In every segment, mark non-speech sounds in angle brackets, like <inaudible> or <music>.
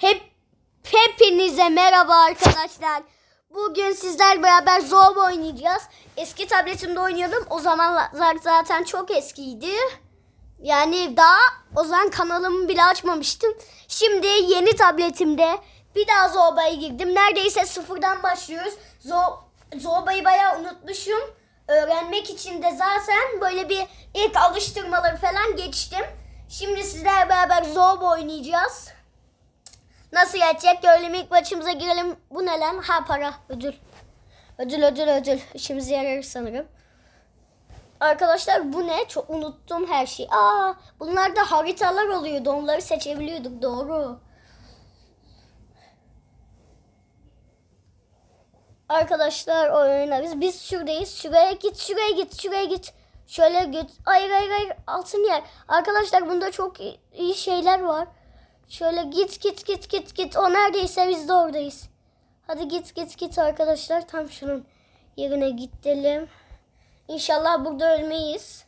Hep hepinize merhaba arkadaşlar. Bugün sizler beraber Zorba oynayacağız. Eski tabletimde oynuyordum. O zamanlar zaten çok eskiydi. Yani daha o zaman kanalımı bile açmamıştım. Şimdi yeni tabletimde bir daha Zorba'ya girdim. Neredeyse sıfırdan başlıyoruz. Zor, Zorba'yı bayağı unutmuşum. Öğrenmek için de zaten böyle bir ilk alıştırmaları falan geçtim. Şimdi sizler beraber Zorba oynayacağız. Nasıl geçecek görelim ilk maçımıza girelim. Bu ne lan? Ha para ödül. Ödül ödül ödül. İşimize yarar sanırım. Arkadaşlar bu ne? Çok unuttum her şeyi. Aa, bunlarda haritalar oluyordu. Onları seçebiliyorduk. Doğru. Arkadaşlar oynarız. Biz şuradayız. Şuraya git, şuraya git, şuraya git. Şöyle git. Hayır hayır hayır. Altın yer. Arkadaşlar bunda çok iyi şeyler var. Şöyle git git git git git. O neredeyse biz de oradayız. Hadi git git git arkadaşlar. Tam şunun yerine gidelim. İnşallah burada ölmeyiz.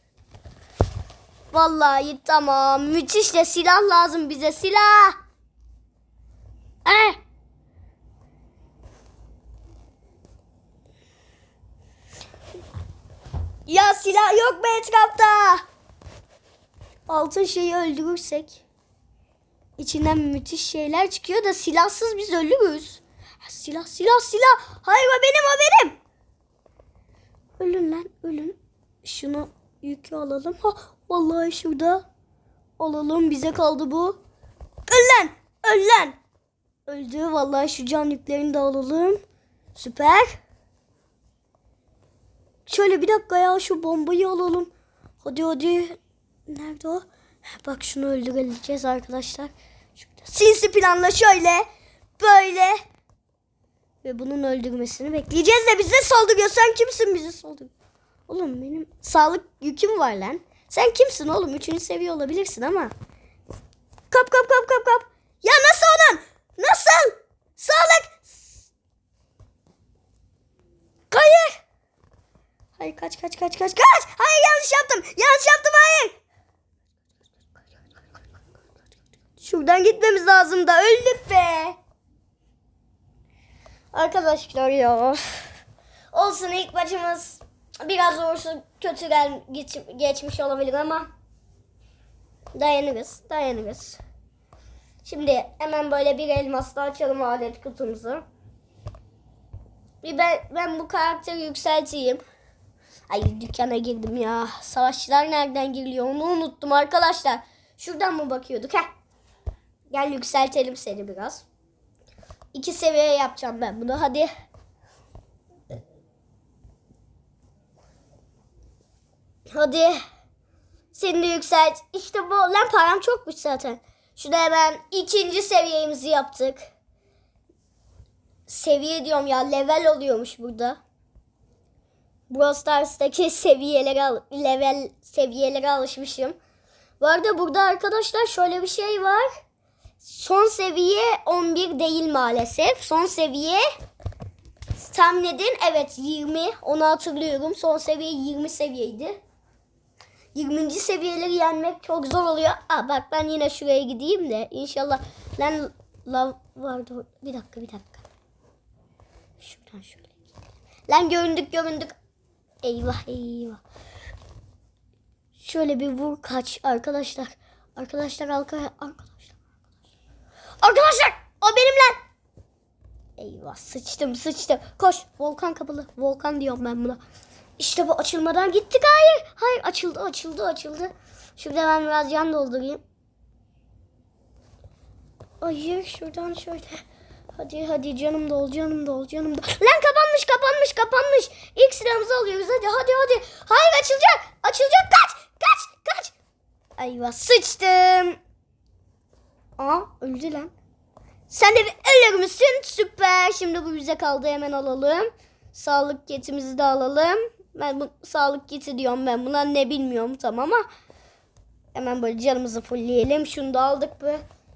Vallahi tamam. Müthiş de silah lazım bize. Silah. Eh. Ya silah yok mu etrafta? Altın şeyi öldürürsek içinden müthiş şeyler çıkıyor da silahsız biz ölürüz. Silah silah silah. Hayır o benim o benim. Ölün lan ölün. Şunu yükü alalım. Ha vallahi şurada. Alalım bize kaldı bu. Öl lan öl lan. Öldü vallahi şu can yüklerini de alalım. Süper. Şöyle bir dakika ya şu bombayı alalım. Hadi hadi. Nerede o? Bak şunu öldüreceğiz arkadaşlar. Sinsi planla şöyle. Böyle. Ve bunun öldürmesini bekleyeceğiz de bize saldırıyor. Sen kimsin bize saldırıyor? Oğlum benim sağlık yüküm var lan. Sen kimsin oğlum? Üçüncü seviye olabilirsin ama. Kap kap kap kap kap. Ya nasıl onun? Nasıl? Sağlık. Hayır. Hayır kaç kaç kaç kaç kaç. Hayır yanlış yaptım. Yanlış yaptım hayır. Şuradan gitmemiz lazım da öldük be. Arkadaşlar ya. Olsun ilk maçımız biraz doğrusu kötü gel geç- geçmiş olabilir ama dayanırız dayanırız. Şimdi hemen böyle bir elmasla açalım alet kutumuzu. Bir ben, ben bu karakteri yükselteyim. Ay dükkana girdim ya. Savaşçılar nereden giriliyor onu unuttum arkadaşlar. Şuradan mı bakıyorduk? Heh. Gel yükseltelim seni biraz. İki seviye yapacağım ben bunu. Hadi. Hadi. Seni de yükselt. İşte bu. Lan param çokmuş zaten. Şurada hemen ikinci seviyemizi yaptık. Seviye diyorum ya. Level oluyormuş burada. Brawl Stars'taki seviyelere level seviyelere alışmışım. Bu arada burada arkadaşlar şöyle bir şey var. Son seviye 11 değil maalesef. Son seviye tahmin edin evet 20 onu hatırlıyorum. Son seviye 20 seviyeydi. 20. seviyeleri yenmek çok zor oluyor. Aa bak ben yine şuraya gideyim de inşallah lan lav vardı. Bir dakika bir dakika. Şuradan şöyle. Lan göründük göründük. Eyvah eyvah. Şöyle bir vur kaç arkadaşlar. Arkadaşlar arka arkadaşlar. Arkadaşlar o benim lan. Eyvah sıçtım sıçtım. Koş volkan kapalı. Volkan diyorum ben buna. İşte bu açılmadan gittik. Hayır. Hayır açıldı açıldı açıldı. Şurada ben biraz can doldurayım. Hayır şuradan şöyle. Hadi hadi canım dol canım dol canım dol. Lan kapanmış kapanmış kapanmış. İlk silahımızı alıyoruz hadi hadi hadi. Hayır açılacak açılacak kaç kaç kaç. Eyvah sıçtım. Aa öldü lan. Sen de bir ölür müsün? Süper. Şimdi bu bize kaldı hemen alalım. Sağlık kitimizi de alalım. Ben bu sağlık kiti diyorum ben buna ne bilmiyorum tam ama. Hemen böyle canımızı fullleyelim. Şunu da aldık bu.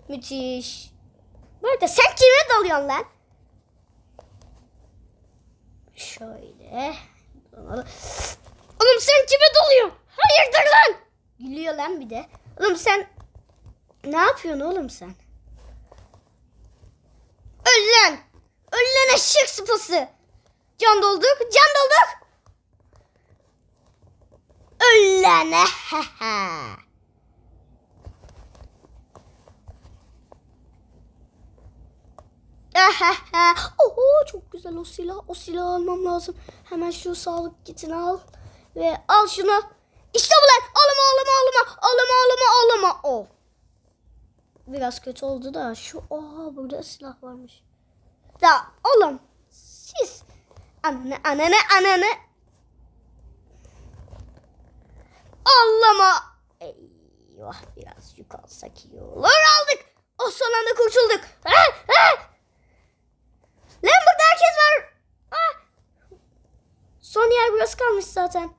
Müthiş. Bu arada sen kime dalıyorsun lan? Şöyle. Oğlum sen kime dalıyorsun? Hayırdır lan? Gülüyor lan bir de. Oğlum sen ne yapıyorsun oğlum sen? Eşek sıpası. Can dolduk. Can dolduk. Ehehe. Oho çok güzel o silah. O silahı almam lazım. Hemen şu sağlık kitini al. Ve al şunu. İşte bu lan. Alama alama alama. Alama alama alama. Oh. Biraz kötü oldu da şu oha burada silah varmış. Da oğlum siz ananı ananı ananı Allama. Eyvah biraz yük alsak iyi olur. Aldık. O son anda kurtulduk. Ha, ha. Lan burada herkes var. Ah. Son yer burası kalmış zaten.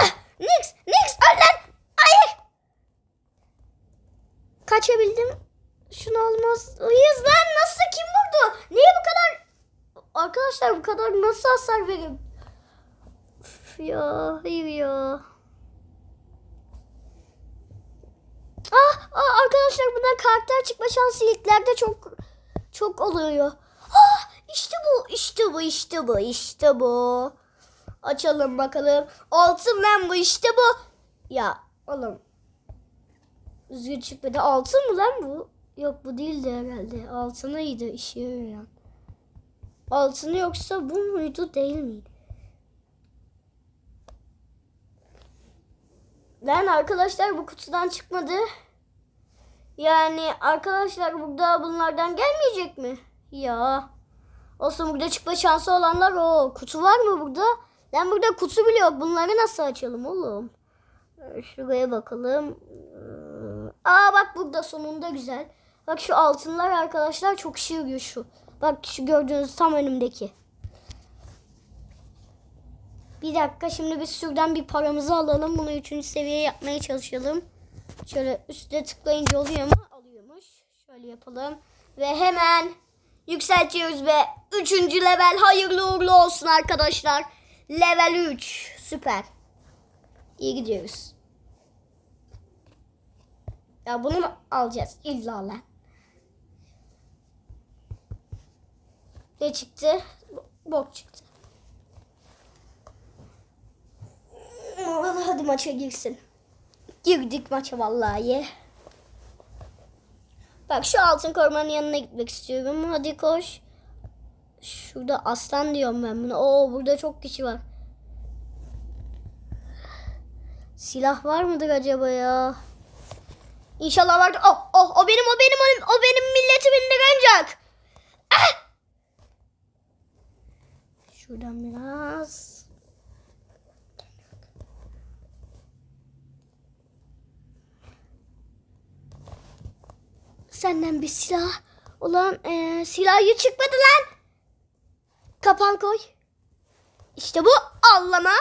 Ah, Nix, Nix, öl lan. Hayır. Kaçabildim. Şunu almaz. Uyuz lan nasıl kim vurdu? Niye bu kadar? Arkadaşlar bu kadar nasıl hasar vereyim? Üf ya hayır ya. Ah, ah arkadaşlar bundan karakter çıkma şansı ilklerde çok çok oluyor. Ah işte bu işte bu işte bu işte bu. Açalım bakalım. Altın lan bu işte bu. Ya oğlum. Düzgün çıkmadı. Altın mı lan bu? Yok bu değildi herhalde. Altınıydı işe yarayan. Altını yoksa bu muydu değil miydi? Lan arkadaşlar bu kutudan çıkmadı. Yani arkadaşlar burada bunlardan gelmeyecek mi? Ya. Olsun burada çıkma şansı olanlar o. Kutu var mı burada? Lan burada kutu bile yok. Bunları nasıl açalım oğlum? Şuraya bakalım. Aa bak burada sonunda güzel. Bak şu altınlar arkadaşlar çok işe yarıyor şu. Bak şu gördüğünüz tam önümdeki. Bir dakika şimdi biz şuradan bir paramızı alalım. Bunu üçüncü seviye yapmaya çalışalım. Şöyle üstte tıklayınca oluyor mu? Alıyormuş. Şöyle yapalım. Ve hemen yükseltiyoruz ve üçüncü level hayırlı uğurlu olsun arkadaşlar. Level 3. Süper. İyi gidiyoruz. Ya bunu mu alacağız? İlla lan. Ne çıktı? Bok çıktı. Hadi maça girsin. Girdik maça vallahi. Bak şu altın korumanın yanına gitmek istiyorum. Hadi koş. Şurada aslan diyorum ben buna. Oo burada çok kişi var. Silah var mıdır acaba ya? İnşallah vardır. Oh, oh, o benim, o benim, o benim, o benim milletimin direnecek. Ah! Şuradan biraz. Senden bir silah. Ulan eee silahı çıkmadı lan. Kapan koy. İşte bu allama.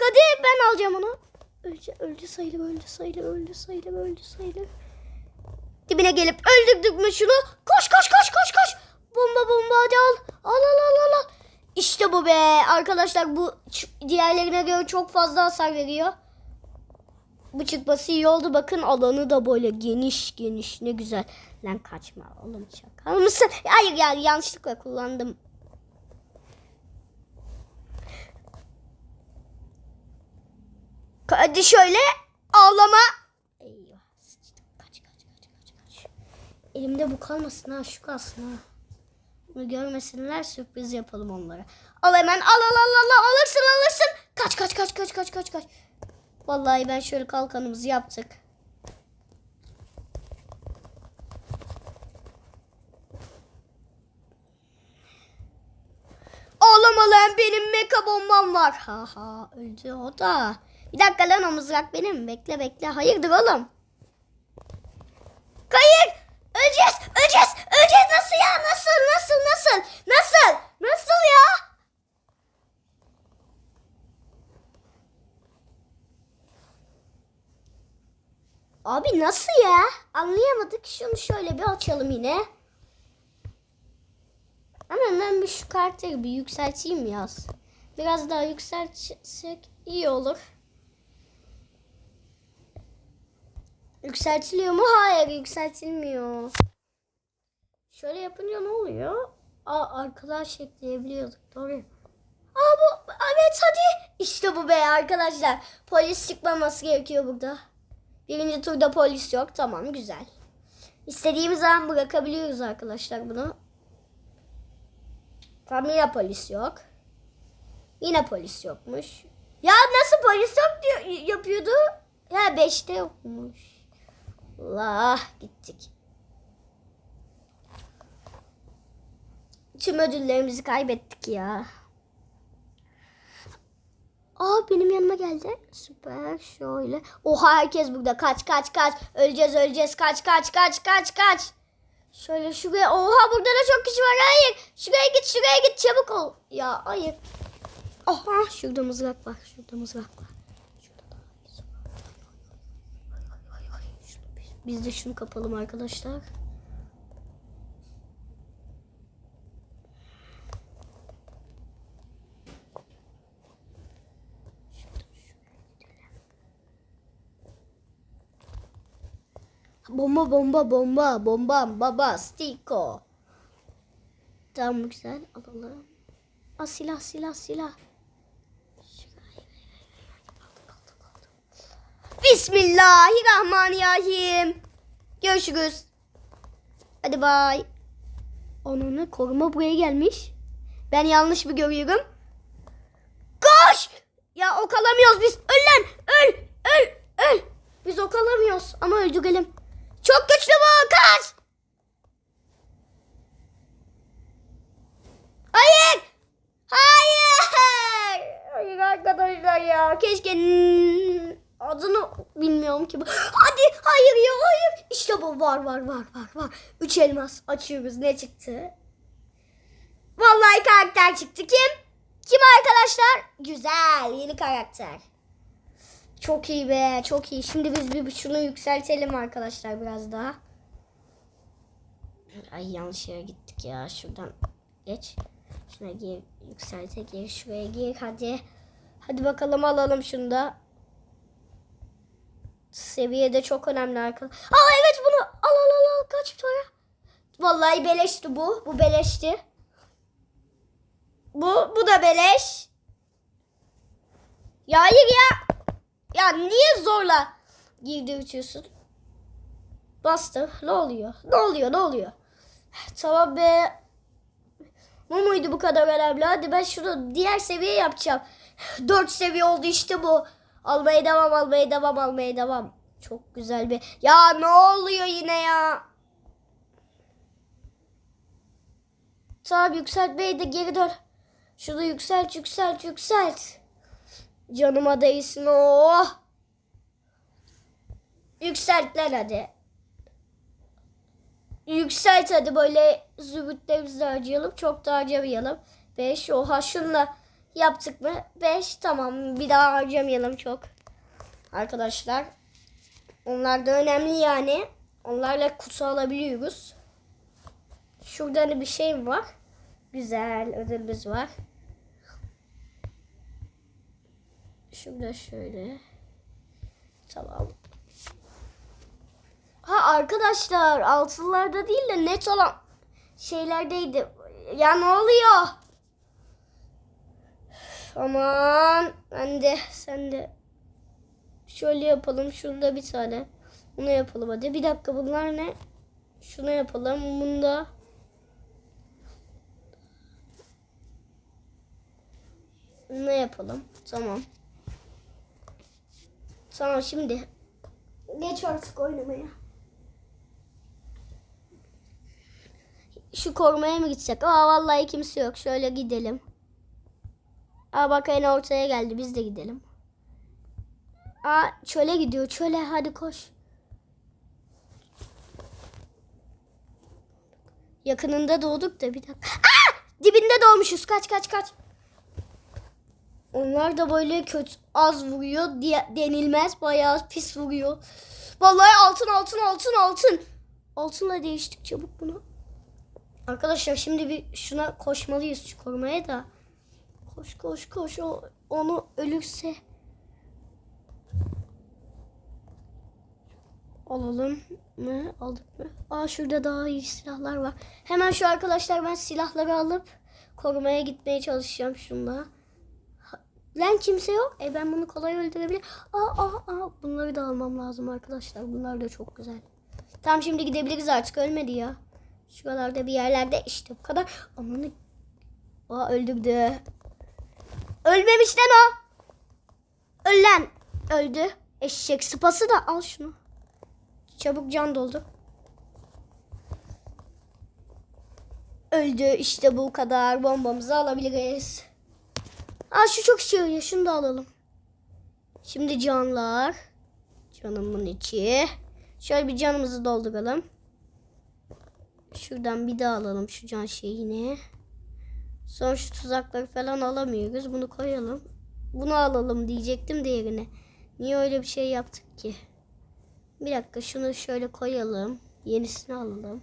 Hadi ben alacağım onu. Öldü, öldü sayılır, öldü sayılır, öldü sayılır, öldü sayılır. Dibine gelip öldürdük mü şunu? Koş koş koş koş koş. Bomba bomba hadi al. Al al al al. İşte bu be. Arkadaşlar bu diğerlerine göre çok fazla hasar veriyor. Bu çıkması iyi oldu. Bakın alanı da böyle geniş geniş. Ne güzel. Lan kaçma oğlum şaka mısın? Hayır ya yanlışlıkla kullandım. Hadi şöyle ağlama. Elimde bu kalmasın ha şu kalsın ha. Bunu görmesinler sürpriz yapalım onlara. Al hemen al al al al alırsın alırsın. Kaç kaç kaç kaç kaç kaç kaç. Vallahi ben şöyle kalkanımızı yaptık. Ağlama lan benim meka bombam var. Ha ha öldü o da. Bir dakika lan o mızrak benim. Bekle bekle. Hayırdır oğlum? Hayır. Öleceğiz. Öleceğiz. Öleceğiz. Nasıl ya? Nasıl? Nasıl? Nasıl? Nasıl? Nasıl ya? Abi nasıl ya? Anlayamadık. Şunu şöyle bir açalım yine. Ama ben bir şu karakteri bir yükselteyim yaz. Biraz daha yükseltsek iyi olur. Yükseltiliyor mu? Hayır yükseltilmiyor. Şöyle yapınca ne oluyor? Aa, arkadaş ekleyebiliyorduk. Doğru. Aa bu evet hadi. İşte bu be arkadaşlar. Polis çıkmaması gerekiyor burada. Birinci turda polis yok. Tamam güzel. İstediğimiz zaman bırakabiliyoruz arkadaşlar bunu. Tamam yine polis yok. Yine polis yokmuş. Ya nasıl polis yok diyor, yapıyordu? Ya beşte yokmuş. Allah gittik. Tüm ödüllerimizi kaybettik ya. Aa benim yanıma geldi. Süper şöyle. Oha herkes burada. Kaç kaç kaç. Öleceğiz öleceğiz. Kaç kaç kaç kaç kaç. Şöyle şuraya. Oha burada da çok kişi var. Hayır. Şuraya git şuraya git çabuk ol. Ya hayır. Oha şurada mızrak var. Şurada mızrak var. Şurada da Şunu biz- de şunu kapalım arkadaşlar. Bomba bomba bomba bomba baba stiko. Tamam güzel alalım. Aa, silah silah silah. Bismillahirrahmanirrahim. Görüşürüz. Hadi bay. Onunu koruma buraya gelmiş. Ben yanlış mı görüyorum? Koş! Ya ok alamıyoruz biz. Öl lan! Öl! Öl! Öl! Biz ok alamıyoruz ama öldürelim. Çok güçlü bu! Kaç! Hayır! Hayır! Hayır arkadaşlar ya. Keşke adını bilmiyorum ki. Hadi hayır ya hayır. İşte bu var var var var var. Üç elmas açıyoruz. Ne çıktı? Vallahi karakter çıktı. Kim? Kim arkadaşlar? Güzel. Yeni karakter. Çok iyi be. Çok iyi. Şimdi biz bir şunu yükseltelim arkadaşlar biraz daha. Ay yanlış yere gittik ya. Şuradan geç. Şuna gir. Yükselte gir. Şuraya gir. Hadi. Hadi bakalım alalım şunu da. Seviyede çok önemli arkadaşlar. Aa evet bunu. Al al al al. Kaç para? Vallahi beleşti bu. Bu beleşti. Bu, bu da beleş. Ya hayır ya. Ya niye zorla girdirtiyorsun? Bastı. Ne oluyor? Ne oluyor? Ne oluyor? Tamam be. Bu muydu bu kadar önemli? Hadi ben şunu diğer seviye yapacağım. Dört seviye oldu işte bu. Almaya devam, almaya devam, almaya devam. Çok güzel bir... Ya ne oluyor yine ya? Tamam yükseltmeyi de geri dön. Şunu yükselt, yükselt, yükselt. Canıma değsin oh. Yükselt lan hadi. Yükselt hadi böyle zümrütlerimizi de harcayalım. Çok da harcamayalım. 5 oha şunla yaptık mı? 5 tamam bir daha harcamayalım çok. Arkadaşlar. Onlar da önemli yani. Onlarla kutu alabiliyoruz. Şurada hani bir şey var? Güzel ödülümüz var. Şurada şöyle. Tamam. Ha arkadaşlar altınlarda değil de net olan şeylerdeydi. Ya ne oluyor? Aman ben de sen de şöyle yapalım. Şurada bir tane. Bunu yapalım hadi. Bir dakika bunlar ne? Şunu yapalım. Bunda ne yapalım? Tamam. Tamam şimdi. Geç artık oynamaya. Şu korumaya mı gitsek? Aa vallahi kimse yok. Şöyle gidelim. Aa bak en ortaya geldi. Biz de gidelim. Aa çöle gidiyor. Çöle hadi koş. Yakınında doğduk da bir dakika. Aa! Dibinde doğmuşuz. Kaç kaç kaç. Onlar da böyle kötü az vuruyor diye denilmez. Bayağı pis vuruyor. Vallahi altın altın altın altın. Altınla değiştik çabuk bunu. Arkadaşlar şimdi bir şuna koşmalıyız korumaya da. Koş koş koş o onu ölürse. Alalım mı? Aldık mı? Aa şurada daha iyi silahlar var. Hemen şu arkadaşlar ben silahları alıp korumaya gitmeye çalışacağım şunla. Ha- Lan kimse yok. E ben bunu kolay öldürebilirim. Aa, aa, aa. Bunları da almam lazım arkadaşlar. Bunlar da çok güzel. Tamam şimdi gidebiliriz artık. Ölmedi ya. Şuralarda bir yerlerde işte bu kadar. Amanı. Aa öldürdü. Ölmemiş lan o. Öl lan. Öldü. Eşek sıpası da al şunu. Çabuk can doldu. Öldü. İşte bu kadar. Bombamızı alabiliriz. Aa şu çok işe yarıyor. Şunu da alalım. Şimdi canlar. Canımın içi. Şöyle bir canımızı dolduralım. Şuradan bir daha alalım şu can şeyini. Sonra şu tuzakları falan alamıyoruz. Bunu koyalım. Bunu alalım diyecektim diğerine. Niye öyle bir şey yaptık ki? Bir dakika şunu şöyle koyalım. Yenisini alalım.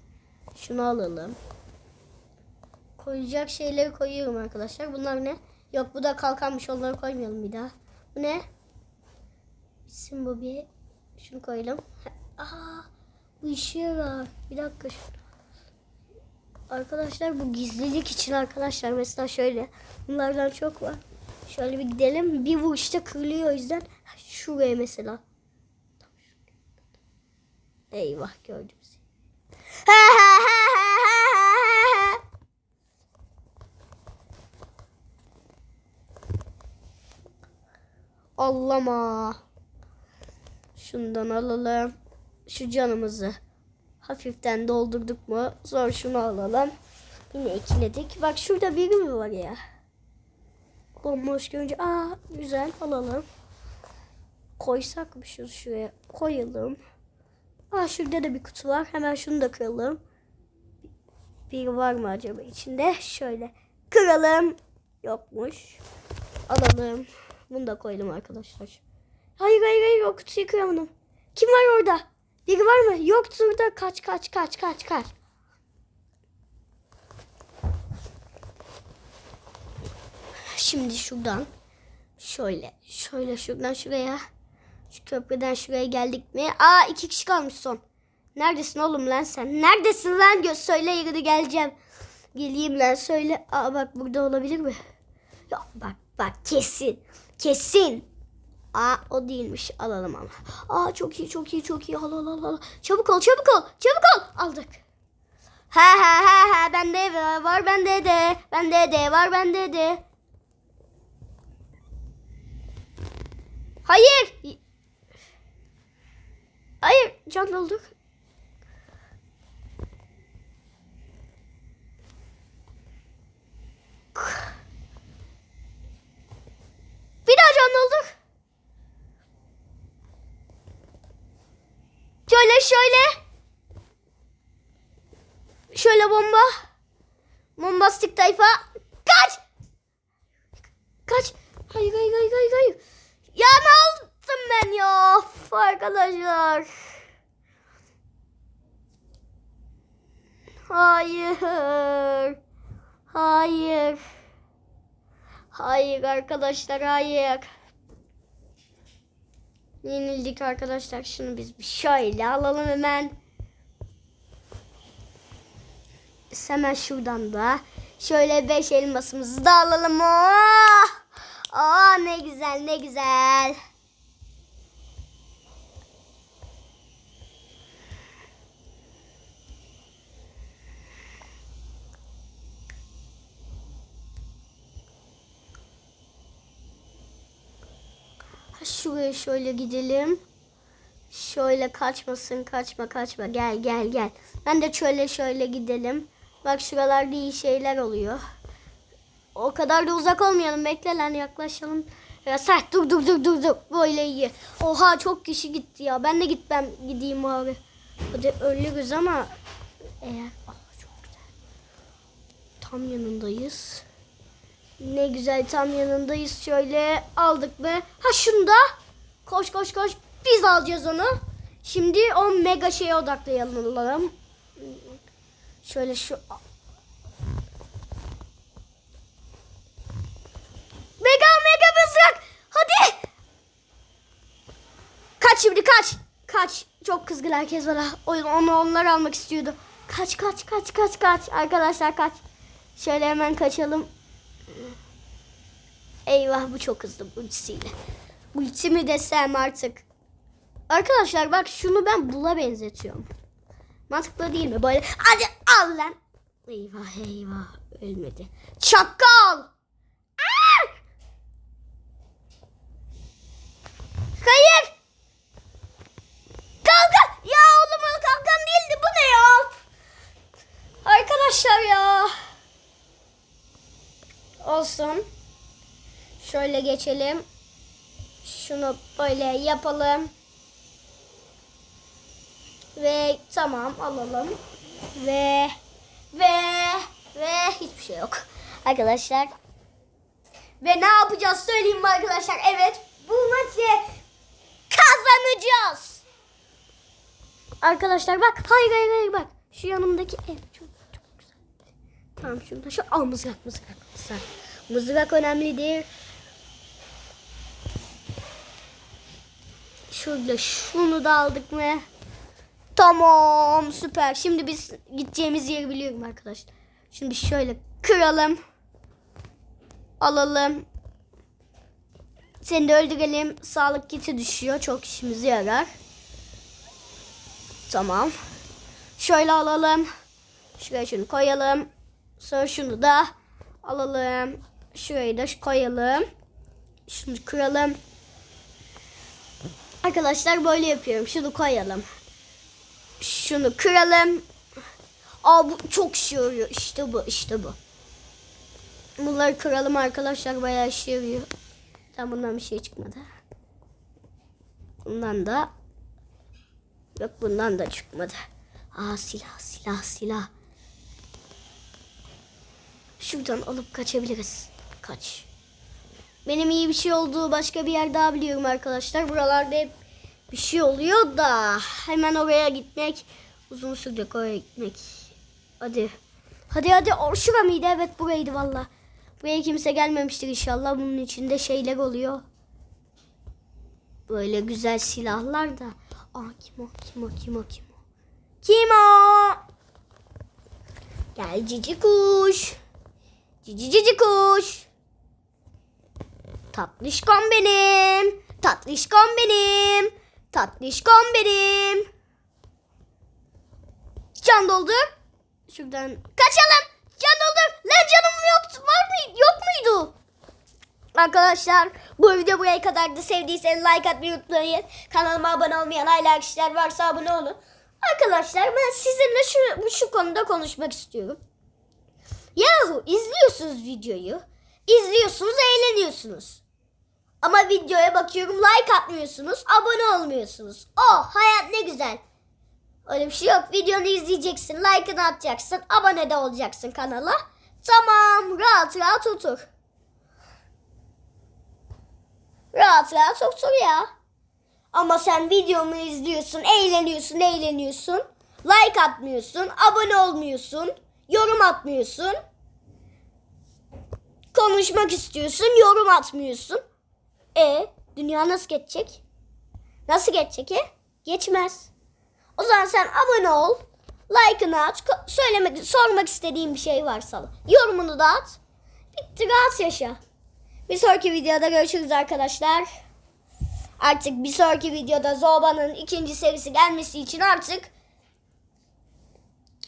Şunu alalım. Koyacak şeyleri koyuyorum arkadaşlar. Bunlar ne? Yok bu da kalkanmış. Onları koymayalım bir daha. Bu ne? Bitsin bu bir. Şunu koyalım. Aa, bu işe yarar. Bir dakika şunu. Arkadaşlar bu gizlilik için arkadaşlar mesela şöyle bunlardan çok var. Şöyle bir gidelim. Bir vuruşta kırılıyor o yüzden şuraya mesela. Eyvah gördüm seni. <laughs> Allama. Şundan alalım. Şu canımızı hafiften doldurduk mu? Sonra şunu alalım. Yine ekledik. Bak şurada biri mi var ya? Bomboş görünce aa güzel alalım. Koysak mı şu şuraya? Koyalım. Aa şurada da bir kutu var. Hemen şunu da kıralım. Bir var mı acaba içinde? Şöyle kıralım. Yokmuş. Alalım. Bunu da koyalım arkadaşlar. Hayır hayır hayır o kutuyu kıramadım. Kim var orada? Biri var mı? Yok burada. Kaç kaç kaç kaç kaç. Şimdi şuradan şöyle şöyle şuradan şuraya şu köprüden şuraya geldik mi? Aa iki kişi kalmış son. Neredesin oğlum lan sen? Neredesin lan? Göz söyle yürü geleceğim. Geleyim lan söyle. Aa bak burada olabilir mi? Ya bak bak kesin. Kesin. Aa o değilmiş. Alalım ama. Aa çok iyi çok iyi çok iyi. Al al al al. Çabuk ol çabuk ol. Çabuk ol. Aldık. Ha ha ha ha bende var, var bende de. Bende de var bende de. Hayır. Hayır can dolduk. Bir daha can dolduk. Şöyle şöyle. Şöyle bomba. Bombastik tayfa. Kaç. Kaç. Hayır hayır hayır hayır. hayır. Ya ne yaptım ben ya? Of, arkadaşlar. Hayır. Hayır. Hayır arkadaşlar hayır. Yenildik arkadaşlar. Şunu biz bir şöyle alalım hemen. Hemen şuradan da şöyle beş elmasımızı da alalım. Oh! Aa ne güzel ne güzel. Şuraya şöyle gidelim. Şöyle kaçmasın kaçma kaçma gel gel gel. Ben de şöyle şöyle gidelim. Bak şuralarda iyi şeyler oluyor. O kadar da uzak olmayalım. Bekle lan yaklaşalım. Ya sert dur dur dur dur dur. Böyle iyi. Oha çok kişi gitti ya. Ben de gitmem gideyim abi. Hadi ölürüz ama eğer Aa, çok güzel. Tam yanındayız. Ne güzel tam yanındayız. Şöyle aldık be. Ha şunu da. Koş koş koş. Biz alacağız onu. Şimdi o mega şeye odaklayalım. Şöyle şu Mega mega mızrak. Hadi. Kaç şimdi kaç. Kaç. Çok kızgın herkes. Oyun onu onlar almak istiyordu. Kaç kaç kaç kaç kaç. Arkadaşlar kaç. Şöyle hemen kaçalım. Eyvah bu çok hızlı ultisiyle. Ulti mi desem artık. Arkadaşlar bak şunu ben bula benzetiyorum. Mantıklı değil mi? Böyle hadi al lan. Eyvah eyvah ölmedi. Çakal. Aa! Hayır. Kalkan. Ya oğlum o kalkan değildi. Bu ne ya? Arkadaşlar ya. Olsun. Şöyle geçelim. Şunu böyle yapalım. Ve tamam alalım. Ve ve ve hiçbir şey yok. Arkadaşlar. Ve ne yapacağız söyleyeyim mi arkadaşlar? Evet bu maçı kazanacağız. Arkadaşlar bak hayır hayır hayır bak. Şu yanımdaki ev çok çok güzel. Tamam şurada şu al mızrak mızrak mızrak. Mızrak önemlidir. Şöyle şunu da aldık mı? Tamam süper. Şimdi biz gideceğimiz yeri biliyorum arkadaşlar. Şimdi şöyle kıralım. Alalım. Seni de öldürelim. Sağlık kiti düşüyor. Çok işimize yarar. Tamam. Şöyle alalım. Şuraya şunu koyalım. Sonra şunu da alalım. Şurayı da koyalım. Şunu kıralım. Arkadaşlar böyle yapıyorum. Şunu koyalım. Şunu kıralım. Aa bu çok işe yarıyor. İşte bu, işte bu. Bunları kıralım arkadaşlar. Bayağı işe yarıyor. Tam bundan bir şey çıkmadı. Bundan da yok bundan da çıkmadı. Aa silah, silah, silah. Şuradan alıp kaçabiliriz. Kaç. Benim iyi bir şey olduğu başka bir yer daha biliyorum arkadaşlar. Buralarda hep bir şey oluyor da hemen oraya gitmek uzun sürecek oraya gitmek. Hadi. Hadi hadi. O şura mıydı? Evet buraydı valla. Buraya kimse gelmemiştir inşallah. Bunun içinde şeyler oluyor. Böyle güzel silahlar da. Aa kim o? Kim o? Kim o? Kim o? Kim o? Gel cici kuş. Cici cici kuş. Tatlışkom benim. Tatlışkom benim. Tatlışkom benim. Can doldur. Şuradan kaçalım. Can doldur. Lan canım yoktu. Var mı? Yok muydu? Arkadaşlar bu video buraya kadar da sevdiyseniz like atmayı unutmayın. Kanalıma abone olmayan hala kişiler varsa abone olun. Arkadaşlar ben sizinle şu, şu konuda konuşmak istiyorum. Yahu izliyorsunuz videoyu. İzliyorsunuz eğleniyorsunuz. Ama videoya bakıyorum like atmıyorsunuz, abone olmuyorsunuz. Oh hayat ne güzel. Öyle bir şey yok. Videonu izleyeceksin, like'ını atacaksın, abone de olacaksın kanala. Tamam, rahat rahat otur. Rahat rahat otur ya. Ama sen videomu izliyorsun, eğleniyorsun, eğleniyorsun. Like atmıyorsun, abone olmuyorsun, yorum atmıyorsun. Konuşmak istiyorsun, yorum atmıyorsun. E dünya nasıl geçecek? Nasıl geçecek e? Geçmez. O zaman sen abone ol. Like'ını ko- Söylemek, sormak istediğin bir şey varsa. Yorumunu da at. Bitti rahat yaşa. Bir sonraki videoda görüşürüz arkadaşlar. Artık bir sonraki videoda Zoba'nın ikinci serisi gelmesi için artık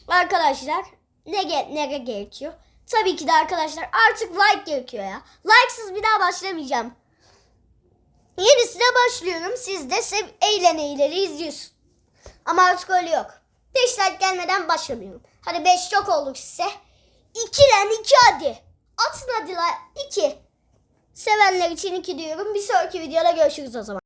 arkadaşlar ne ge ne gerekiyor? Tabii ki de arkadaşlar artık like gerekiyor ya. Like'sız bir daha başlamayacağım. Yenisine başlıyorum. Siz de sev eğlen eğleni izliyorsun. Ama artık öyle yok. 5 like gelmeden başlamıyorum. Hadi 5 çok olduk size. 2 lan 2 hadi. Atın hadi la 2. Sevenler için 2 diyorum. Bir sonraki videoda görüşürüz o zaman.